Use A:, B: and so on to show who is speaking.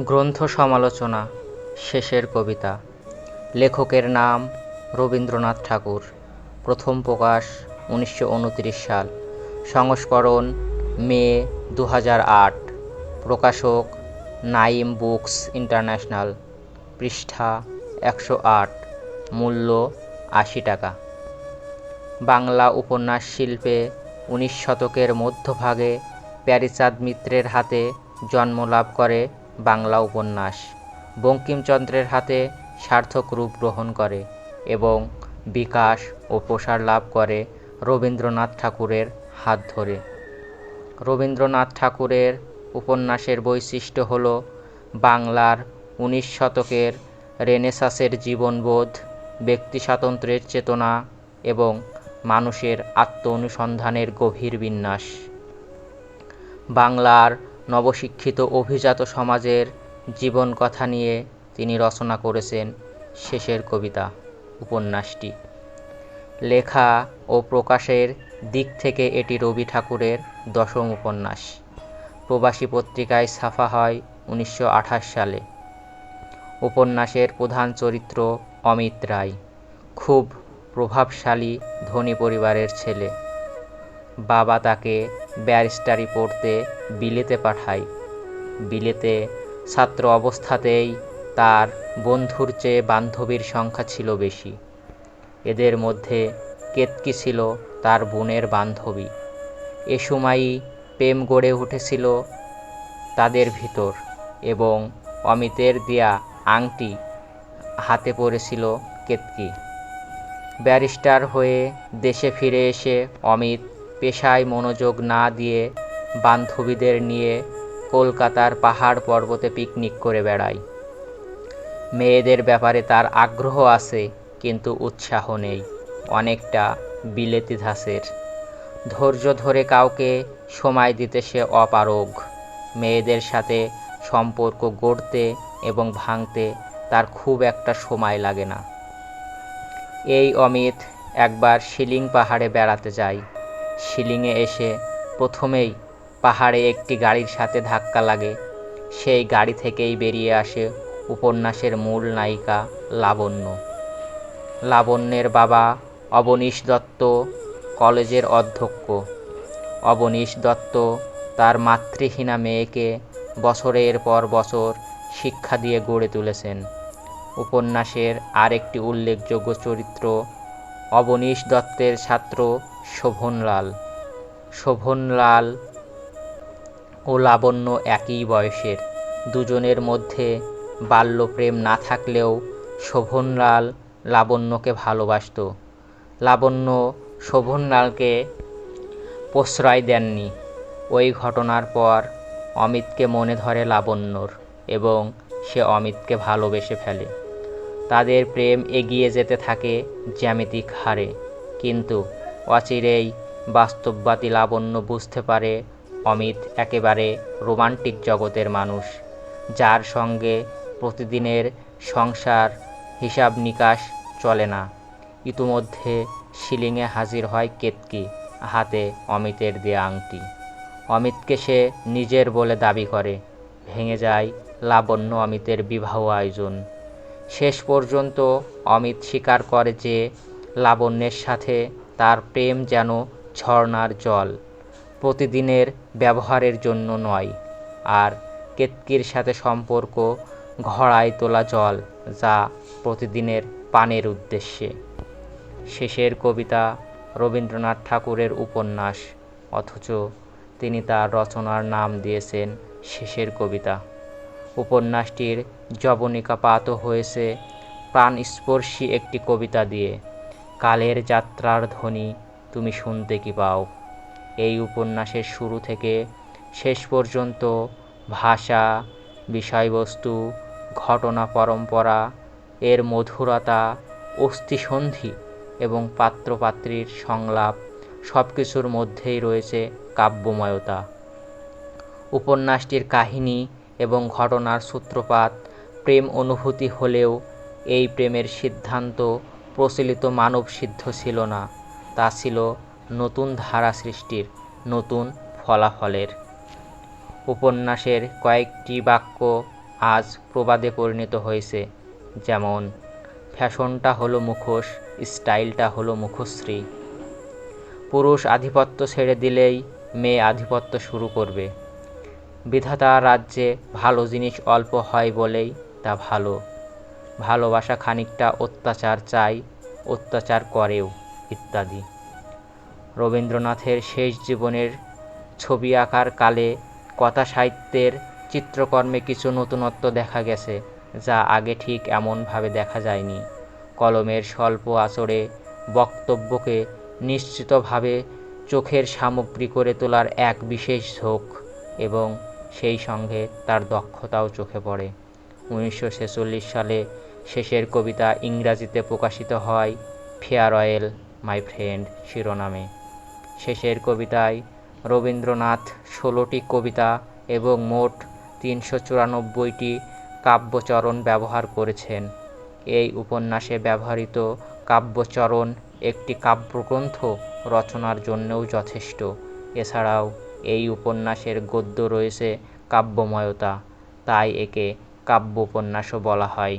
A: গ্রন্থ সমালোচনা, শেষের কবিতা। লেখকের নাম রবীন্দ্রনাথ ঠাকুর। প্রথম প্রকাশ উনিশশো উনত্রিশ সাল। সংস্করণ মে দু হাজার আট। প্রকাশক নাইম বুকস ইন্টারন্যাশনাল। পৃষ্ঠা একশো আট। মূল্য আশি টাকা। বাংলা উপন্যাস শিল্পে উনিশ শতকের মধ্যভাগে প্যারীচাঁদ মিত্রের হাতে জন্ম লাভ করে বাংলা উপন্যাস। বঙ্কিমচন্দ্রের হাতে সার্থক রূপ গ্রহণ করে এবং বিকাশ ও প্রসার লাভ করে রবীন্দ্রনাথ ঠাকুরের হাত ধরে। রবীন্দ্রনাথ ঠাকুরের উপন্যাসের বৈশিষ্ট্য হল বাংলার উনিশ শতকের রেনেসাসের জীবনবোধ, ব্যক্তি স্বাতন্ত্র্যের চেতনা এবং মানুষের আত্ম অনুসন্ধানের গভীর বিন্যাস। বাংলার নবশিক্ষিত অভিজাত সমাজের জীবন কথা নিয়ে তিনি রচনা করেছেন শেষের কবিতা, উপন্যাসটি। লেখা ও প্রকাশের দিক থেকে এটি রবি ঠাকুরের দশম উপন্যাস। প্রবাসী পত্রিকায় ছাপা হয় উনিশশো আঠাশ সালে। উপন্যাসের প্রধান চরিত্র অমিত রায়, খুব প্রভাবশালী ধনী পরিবারের ছেলে। বাবা তাকে ব্যারিস্টারি পড়তে বিলেতে পাঠায় বিলেতে ছাত্র অবস্থাতেই তার বন্ধুর চেয়ে বান্ধবীর সংখ্যা ছিল বেশি। এদের মধ্যে কেতকি ছিল তার বোনের বান্ধবী। এ সময়ই প্রেম গড়ে উঠেছিল তাদের ভিতর এবং অমিতের দেয়া আংটি হাতে পড়েছিল কেতকি। ব্যারিস্টার হয়ে দেশে ফিরে এসে অমিত পেশায় মনোযোগ না দিয়ে বান্ধবীদের নিয়ে কলকাতার পাহাড় পর্বতে পিকনিক করে বেড়ায় মেয়েদের ব্যাপারে তার আগ্রহ আছে, কিন্তু উৎসাহ নেই। অনেকটা বিলেতি ধাসের ধৈর্য ধরে কাউকে সময় দিতে সে অপারগ। মেয়েদের সাথে সম্পর্ক গড়তে এবং ভাঙতে তার খুব একটা সময় লাগে না। এই অমিত একবার শিলিং পাহাড়ে বেড়াতে যায়। শিলিংয়ে এসে প্রথমেই পাহাড়ে একটি গাড়ির সাথে ধাক্কা লাগে। সেই গাড়ি থেকেই বেরিয়ে আসে উপন্যাসের মূল নায়িকা লাবণ্য। লাবণ্যের বাবা অবনীশ দত্ত কলেজের অধ্যক্ষ। অবনীশ দত্ত তার মাতৃহীনা মেয়েকে বছরের পর বছর শিক্ষা দিয়ে গড়ে তুলেছেন। উপন্যাসের আরেকটি উল্লেখযোগ্য চরিত্র অবনীশ দত্তের ছাত্র শোভনলাল। শোভনলাল ও লাবণ্য একই বয়সের। দুজনের মধ্যে বাল্যপ্রেম না থাকলেও শোভনলাল লাবণ্যকে ভালোবাসত। লাবণ্য শোভনলালকে প্রশ্রয় দেননি। ওই ঘটনার পর অমিতকে মনে ধরে লাবণ্যর এবং সে অমিতকে ভালোবেসে ফেলে। তাদের প্রেম এগিয়ে যেতে থাকে জ্যামিতিক হারে। কিন্তু অচিরেই বাস্তববাদী লাবণ্য বুঝতে পারে অমিত একেবারে রোমান্টিক জগতের মানুষ, যার সঙ্গে প্রতিদিনের সংসার হিসাব নিকাশ চলে না। ইতিমধ্যে শিলিংয়ে হাজির হয় কেতকি, হাতে অমিতের দেয়া আংটি। অমিতকে সে নিজের বলে দাবি করে, ভেঙে যায় লাবণ্য অমিতের বিবাহ আয়োজন। শেষ পর্যন্ত অমিত স্বীকার করে যে লাবণ্যের সাথে তার প্রেম যেন ঝর্ণার জল। প্রতিদিনের ব্যবহারের জন্য নয়, আর কেতকির সাথে সম্পর্ক ঘড়ায় তোলা জল যা প্রতিদিনের পানের উদ্দেশ্যে। শেষের কবিতা রবীন্দ্রনাথ ঠাকুরের উপন্যাস, অথচ তিনি তার রচনার নাম দিয়েছেন শেষের কবিতা। উপন্যাসটির জবনিকাপাত হয়েছে প্রাণস্পর্শী একটি কবিতা দিয়ে। কালের যাত্রার ধ্বনি তুমি শুনতে কি পাও? এই উপন্যাসের শুরু থেকে শেষ পর্যন্ত ভাষা, বিষয়বস্তু, ঘটনা পরম্পরা, এর মধুরতা, অস্থিসন্ধি এবং পাত্রপাত্রীর সংলাপ সব কিছুর মধ্যেই রয়েছে কাব্যময়তা। উপন্যাসটির কাহিনী এবং ঘটনার সূত্রপাত প্রেম অনুভূতি হলেও এই প্রেমের সিদ্ধান্ত প্রচলিত মানব সিদ্ধ ছিল না, তা ছিল নতুন ধারা সৃষ্টির, নতুন ফলাফলের। উপন্যাসের কয়েকটি বাক্য আজ প্রবাদে পরিণত হয়েছে, যেমন, ফ্যাশনটা হলো মুখোশ, স্টাইলটা হলো মুখশ্রী। পুরুষ আধিপত্য ছেড়ে দিলেই মেয়ে আধিপত্য শুরু করবে। বিধাতা রাজ্যে ভালো জিনিস অল্প হয় বলেই তা ভালো। ভালোবাসা খানিকটা অত্যাচার চাই, অত্যাচার করেও, ইত্যাদি। রবীন্দ্রনাথের শেষ জীবনের ছবি আঁকার কালে কথা সাহিত্যের চিত্রকর্মে কিছু নতুনত্ব দেখা গেছে, যা আগে ঠিক এমনভাবে দেখা যায়নি। কলমের স্বল্প আচরে বক্তব্যকে নিশ্চিতভাবে চোখের সামগ্রী করে তোলার এক বিশেষ ঝোঁক এবং সেই সঙ্গে তার দক্ষতাও চোখে পড়ে। উনিশশো ছেচল্লিশ সালে শেষের কবিতা ইংরাজিতে প্রকাশিত হয় ফেয়ারওয়েল, মাই ফ্রেন্ড শিরোনামে। শেষের কবিতায় রবীন্দ্রনাথ ষোলোটি কবিতা এবং মোট তিনশো চুরানব্বইটি কাব্যচরণ ব্যবহার করেছেন। এই উপন্যাসে ব্যবহৃত কাব্যচরণ একটি কাব্যগ্রন্থ রচনার জন্যও যথেষ্ট। এছাড়াও এই উপন্যাসের গদ্য রয়েছে কাব্যময়তা, তাই একে কাব্য উপন্যাসও বলা হয়।